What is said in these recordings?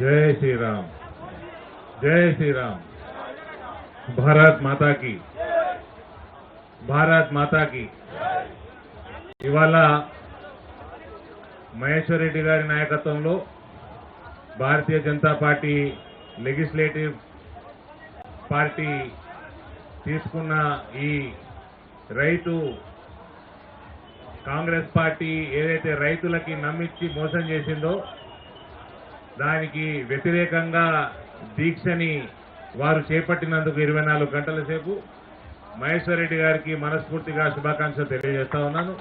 జై శ్రీరామ్. జై శ్రీరామ్. భారత్ మాతాకి. భారత్ మాతాకి. ఇవాళ మహేశ్వర్ రెడ్డి గారి నాయకత్వంలో Bharatiya Janata party legislative party తీసుకున్న ఈ రైతు కాంగ్రెస్ పార్టీ ఏదైతే రైతులకి నమ్మించి మోసం చేసిందో దానికి వ్యతిరేకంగా దీక్షని వారు చేపట్టినందుకు ఇరవై నాలుగు గంటల సేపు మహేశ్వర్ రెడ్డి గారికి మనస్ఫూర్తిగా శుభాకాంక్షలు తెలియజేస్తా ఉన్నాను.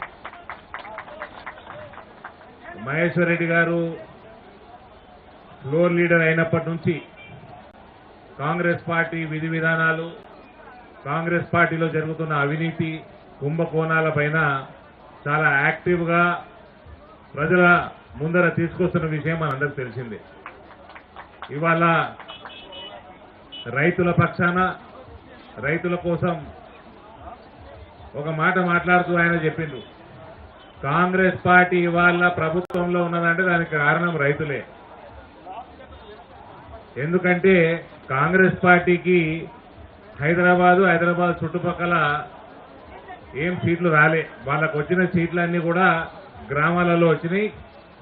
మహేశ్వర్ రెడ్డి గారు ఫ్లోర్ లీడర్ అయినప్పటి నుంచి కాంగ్రెస్ పార్టీ విధి విధానాలు కాంగ్రెస్ పార్టీలో జరుగుతున్న అవినీతి కుంభకోణాల పైన చాలా యాక్టివ్గా ప్రజల ముందర తీసుకొస్తున్న విషయం మనందరికి తెలిసిందే. ఇవాళ రైతుల పక్షాన రైతుల కోసం ఒక మాట మాట్లాడుతూ ఆయన చెప్పిండు. కాంగ్రెస్ పార్టీ ఇవాళ ప్రభుత్వంలో ఉన్నదంటే దానికి కారణం రైతులే. ఎందుకంటే కాంగ్రెస్ పార్టీకి హైదరాబాదు హైదరాబాద్ చుట్టుపక్కల ఏం సీట్లు రాలే. వాళ్ళకు వచ్చిన సీట్లన్నీ కూడా గ్రామాలలో వచ్చినాయి.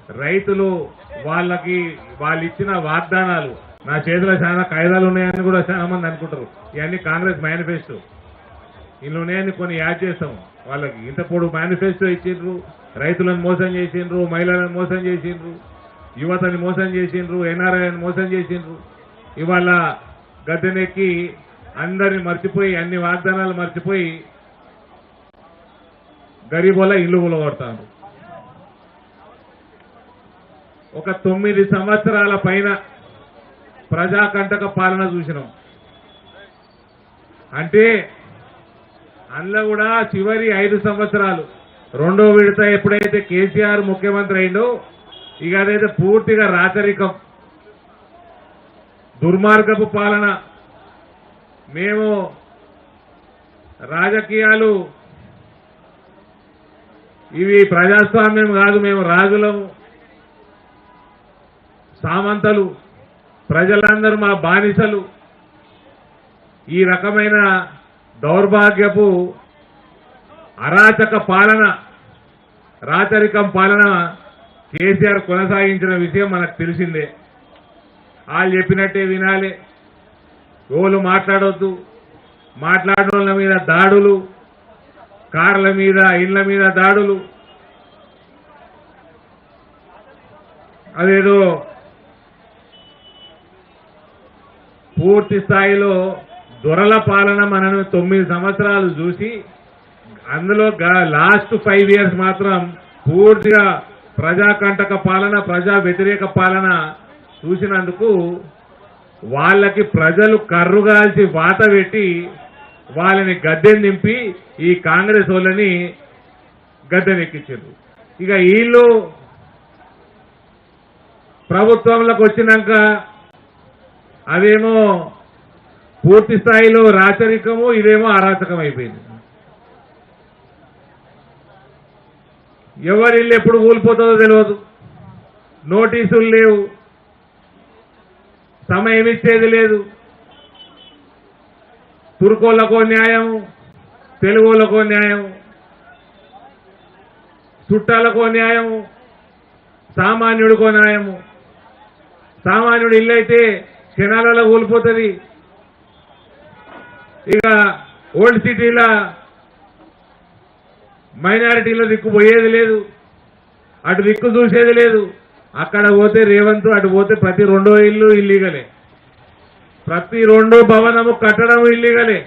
రైతులు వాళ్ళకి వాళ్ళు ఇచ్చిన వాగ్దానాలు నా చేతిలో చాలా కాయిదాలు ఉన్నాయని కూడా చాలా మంది అనుకుంటారు. ఇవన్నీ కాంగ్రెస్ మేనిఫెస్టో ఇల్లు ఉన్నాయని కొన్ని యాడ్ చేస్తాం. వాళ్ళకి ఇంత పొడు మేనిఫెస్టో ఇచ్చిండ్రు. రైతులను మోసం చేసిండ్రు మహిళలను మోసం చేసిండ్రు యువతని మోసం చేసిండ్రు ఎన్ఆర్ఐని మోసం చేసిండ్రు. ఇవాళ గద్దెనెక్కి అందరిని మర్చిపోయి అన్ని వాగ్దానాలు మర్చిపోయి గరీబోలా ఇల్లు కొడతాను ఒక తొమ్మిది సంవత్సరాల పైన ప్రజాకంటక పాలన చూసినాం. అంటే అందులో కూడా చివరి ఐదు సంవత్సరాలు రెండో విడత ఎప్పుడైతే కేసీఆర్ ముఖ్యమంత్రి అయిందో ఇక అదైతే పూర్తిగా రాచరికం. దుర్మార్గపు పాలన. మేము రాజకీయాలు ఇవి ప్రజాస్వామ్యం కాదు మేము రాజులము. సామంతలు ప్రజలందరూ మా బానిసలు. ఈ రకమైన దౌర్భాగ్యపు అరాచక పాలన రాచరికం పాలన కేసీఆర్ కొనసాగించిన విషయం మనకు తెలిసిందే. వాళ్ళు చెప్పినట్టే వినాలి. ఓలు మాట్లాడొద్దు. మాట్లాడోళ్ళ మీద దాడులు కార్ల మీద ఇళ్ళ మీద దాడులు. అదేదో పూర్తి స్థాయిలో దొరల పాలన మనం తొమ్మిది సంవత్సరాలు చూసి అందులో లాస్ట్ ఫైవ్ ఇయర్స్ మాత్రం పూర్తిగా ప్రజాకంటక పాలన ప్రజా వ్యతిరేక పాలన చూసినందుకు వాళ్ళకి ప్రజలు కర్రుగాల్చి వాత పెట్టి వాళ్ళని గద్దెని నింపి ఈ కాంగ్రెస్ వాళ్ళని గద్దెనెక్కించారు ఇక వీళ్ళు ప్రభుత్వంలోకి వచ్చినాక అదేమో పూర్తి స్థాయిలో రాచరికము ఇదేమో అరాచకం అయిపోయింది ఎవరి ఇల్లు ఎప్పుడు కూలిపోతుందో తెలియదు నోటీసులు లేవు. సమయం ఇచ్చేది లేదు. తుర్కోళ్ళకో న్యాయం తెలుగులకో న్యాయం చుట్టాలకో న్యాయము సామాన్యుడికో న్యాయము. సామాన్యుడు ఇల్లు అయితే క్షణాలలో కోల్పోతుంది. ఇక ఓల్డ్ సిటీలో మైనారిటీలో దిక్కు పోయేది లేదు. అటు దిక్కు చూసేది లేదు. అక్కడ పోతే రేవంత్ అటు పోతే ప్రతి రెండో ఇల్లు ఇల్లీగలే ప్రతి రెండో భవనము కట్టడం ఇల్లీగలే